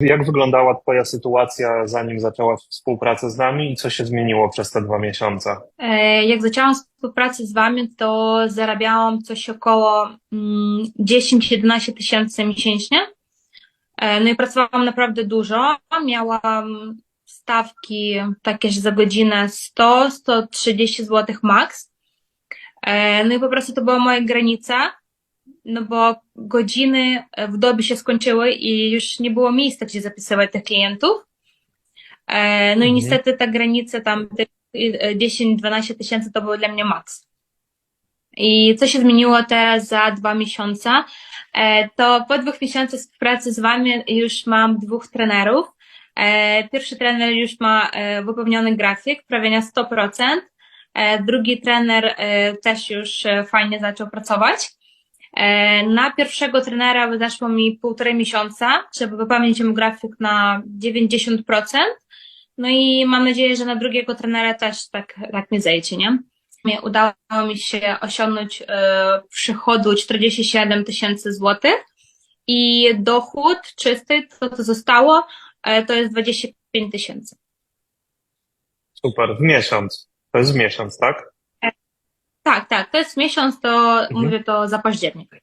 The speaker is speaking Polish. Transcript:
Jak wyglądała Twoja sytuacja, zanim zaczęłaś współpracę z nami i co się zmieniło przez te dwa miesiące? E, Jak zaczęłam współpracę z Wami, to zarabiałam coś około mm, 10-11 tysięcy miesięcznie. E, No i pracowałam naprawdę dużo. Miałam stawki takie, za godzinę 100-130 zł max. E, No i po prostu to była moja granica, no bo godziny w dobie się skończyły i już nie było miejsca, gdzie zapisywać tych klientów. E, No i Mhm. niestety ta granica tam tych 10-12 tysięcy to był dla mnie maks. I co się zmieniło teraz za dwa miesiące? E, To po dwóch miesiącach współpracy z Wami już mam dwóch trenerów. E, Pierwszy trener już ma e, wypełniony grafik, prawie na 100%. E, Drugi trener e, też już e, fajnie zaczął pracować. E, Na pierwszego trenera zeszło mi półtorej miesiąca, żeby wypełnić mu grafik na 90%. No i mam nadzieję, że na drugiego trenera też tak, tak mi zejdzie, nie? Udało mi się osiągnąć e, przychodu 47 tysięcy złotych i dochód czysty, to co zostało, e, to jest 25 tysięcy. Super, w miesiąc. To jest w miesiąc, tak? Tak, tak, to jest miesiąc, to Mhm. mówię to za październik.